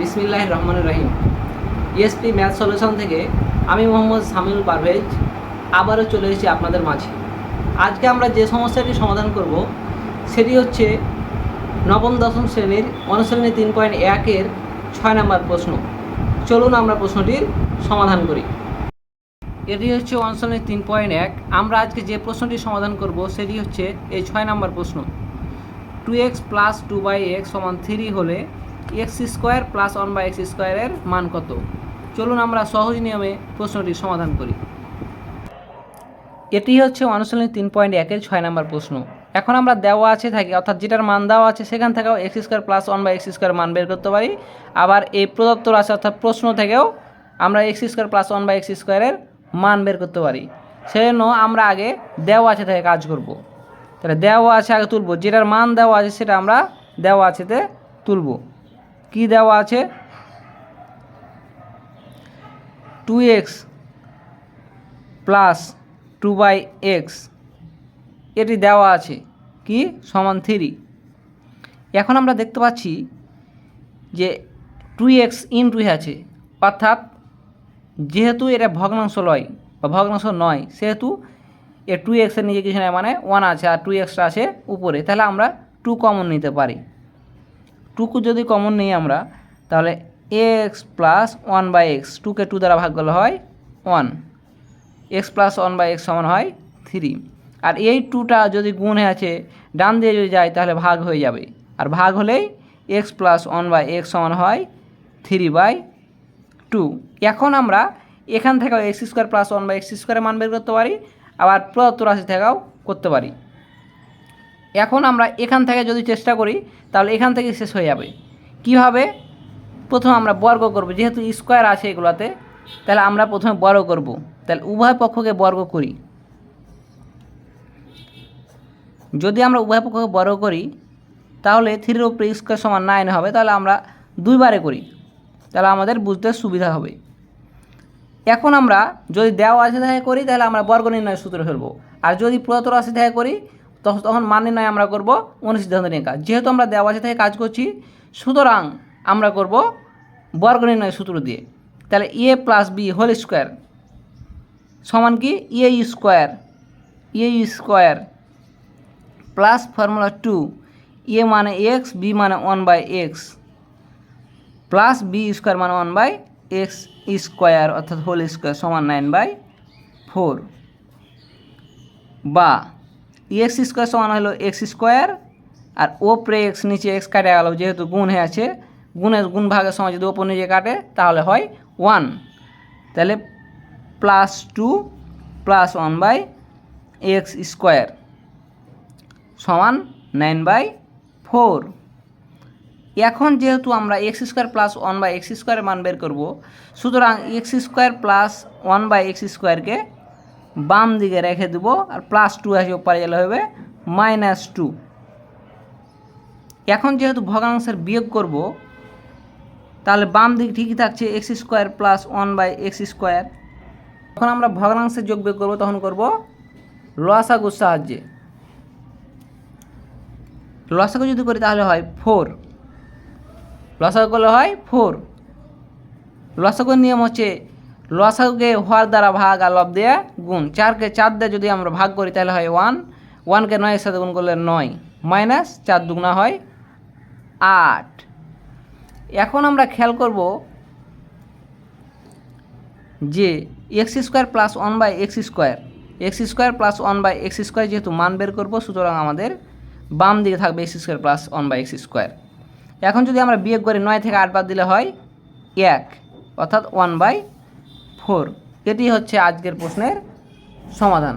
বিসমিল্লাহ রহমান রহিম। ইএসপি ম্যাথ সলিউশন থেকে আমি মোহাম্মদ সামিউল পারভেজ আবারও চলে এসেছি আপনাদের মাঝে। আজকে আমরা যে সমস্যাটি সমাধান করব, সেটি হচ্ছে নবম, দশম শ্রেণির অনুশ্রেণী তিন পয়েন্ট একের ছয় নম্বর প্রশ্ন। চলুন আমরা প্রশ্নটির সমাধান করি। এটি হচ্ছে অনুশ্রেণী তিন পয়েন্ট এক। আমরা আজকে যে প্রশ্নটি সমাধান করব, সেটি হচ্ছে এই ছয় নম্বর প্রশ্ন। Two x plus two by x সমান থ্রি হলে x square plus one by x স্কোয়ারের মান কত? চলুন আমরা সহজ নিয়মে প্রশ্নটি সমাধান করি। এটি হচ্ছে অনুশীলনী তিন পয়েন্ট একের ছয় নম্বর প্রশ্ন। এখন আমরা দেওয়া আছে থাকি, অর্থাৎ যেটার মান দেওয়া আছে সেখান থেকেও x square plus one by x square মান বের করতে পারি। আবার এই প্রদত্ত রাশি, অর্থাৎ প্রশ্ন থেকেও আমরা x square plus one by x স্কোয়ারের মান বের করতে পারি। সেজন্য আমরা আগে দেওয়া আছে থেকে কাজ করব। তাহলে দেওয়া আছে আগে তুলব, যেটার মান দেওয়া আছে সেটা আমরা দেওয়া আছেতে তুলব। কি দেওয়া আছে? Two x plus two by x এটি দেওয়া আছে কি? সমান থ্রি এখন আমরা দেখতে পাচ্ছি যে টু এক্স ইন টু আছে, অর্থাৎ যেহেতু এটা ভগ্নাংশ লয় বা ভগ্নাংশ নয়, সেহেতু এ টু এক্সের নিচে কিছু নয় মানে ওয়ান আছে, আর টু এক্সটা আছে উপরে, তাহলে আমরা টু কমন নিতে পারি। টুকু যদি কমন নিই আমরা, তাহলে x plus one by x টুকে টু দ্বারা ভাগ করলে হয় one x plus one by x সমান হয় থ্রি আর এই টুটা যদি গুণ আছে, ডান দিয়ে যদি যায়, তাহলে ভাগ হয়ে যাবে। আর ভাগ হলেই x plus one by x সমান হয় থ্রি বাই টু এখন আমরা এখান থেকেও x square plus one by x স্কোয়ারের মান বের করতে পারি, আবার প্রদত্ত রাশি থেকেও করতে পারি। এখন আমরা এখান থেকে যদি চেষ্টা করি, তাহলে এখান থেকে শেষ হয়ে যাবে। কীভাবে? প্রথমে আমরা বর্গ করব। যেহেতু স্কোয়ার আছে এগুলোতে, তাহলে আমরা প্রথমে বর্গ করব। তাহলে উভয় পক্ষকে বর্গ করি। যদি আমরা উভয় পক্ষকে বর্গ করি, তাহলে থ্রির উপরে স্কোয়ার সমান নাইন হবে, তাহলে আমরা দুইবারে করি। তাহলে আমাদের বুঝতে সুবিধা হবে। এখন আমরা যদি দেওয়া আছে থেকে করি, তাহলে আমরা বর্গ নির্ণয় সূত্র ফেলব আর যদি প্রদত্ত রাশি থেকে করি তখন মান নির্ণয় আমরা করব অনুসিদ্ধান্ত নিয়ে কাজ যেহেতু আমরা দেওয়া থেকে কাজ করছি, সুতরাং আমরা করব বর্গ নির্ণয় সূত্র দিয়ে। তাহলে a plus b whole square সমান কি? A square a square plus formula two a মানে এক্স বি মানে one by x plus b square মানে ওয়ান বাই এক্স স্কোয়ার অর্থাৎ হোল স্কোয়ার সমান নাইন বাই ফোর বা এক্স স্কোয়ার সমান হলো এক্স স্কোয়ার, আর ওপরে এক্স নিচে এক্স কাটে গেল, যেহেতু গুণ হয়ে আছে, গুণের গুণ ভাগের সময় যদি ওপর নিচে কাটে, তাহলে হয় ওয়ান। তাহলে plus two plus one by x square সমান নাইন বাই ফোর। এখন যেহেতু আমরা x square plus one by x স্কোয়ারের মান বের করব, সুতরাং x square plus one by x স্কোয়ারকে বাম দিকে রেখে দেবো আর প্লাস টু আসে ওপারে গেলে হবে মাইনাস টু এখন যেহেতু ভগ্নাংশের বিয়োগ করব, তাহলে বাম দিক ঠিকই থাকছে x square plus one by x square যখন আমরা ভগ্নাংশের যোগ বিয়োগ করব, তখন করব লসাগুর সাহায্যে। লসাগু যদি করি, তাহলে হয় ফোর লসাগু করলে হয় ফোর লসাগুর নিয়ম হচ্ছে লসাগুকে হওয়ার দ্বারা ভাগ আর লব দিয়ে গুণ। চারকে চার দিয়ে যদি আমরা ভাগ করি, তাহলে হয় ওয়ান। ওয়ানকে নয়ের সাথে গুণ করলে নয়। মাইনাস চার দুগুণা হয় আট। এখন আমরা খেয়াল করব যে x square plus one by x square. X square plus one by x square যেহেতু মান বের করব, সুতরাং আমাদের বাম দিকে থাকবে x square plus one by x square. এখন যদি আমরা বিয়োগ করি, নয় থেকে আট বাদ দিলে হয় এক, অর্থাৎ ওয়ান বাই ফোর এটি হচ্ছে আজকের প্রশ্নের সমাধান।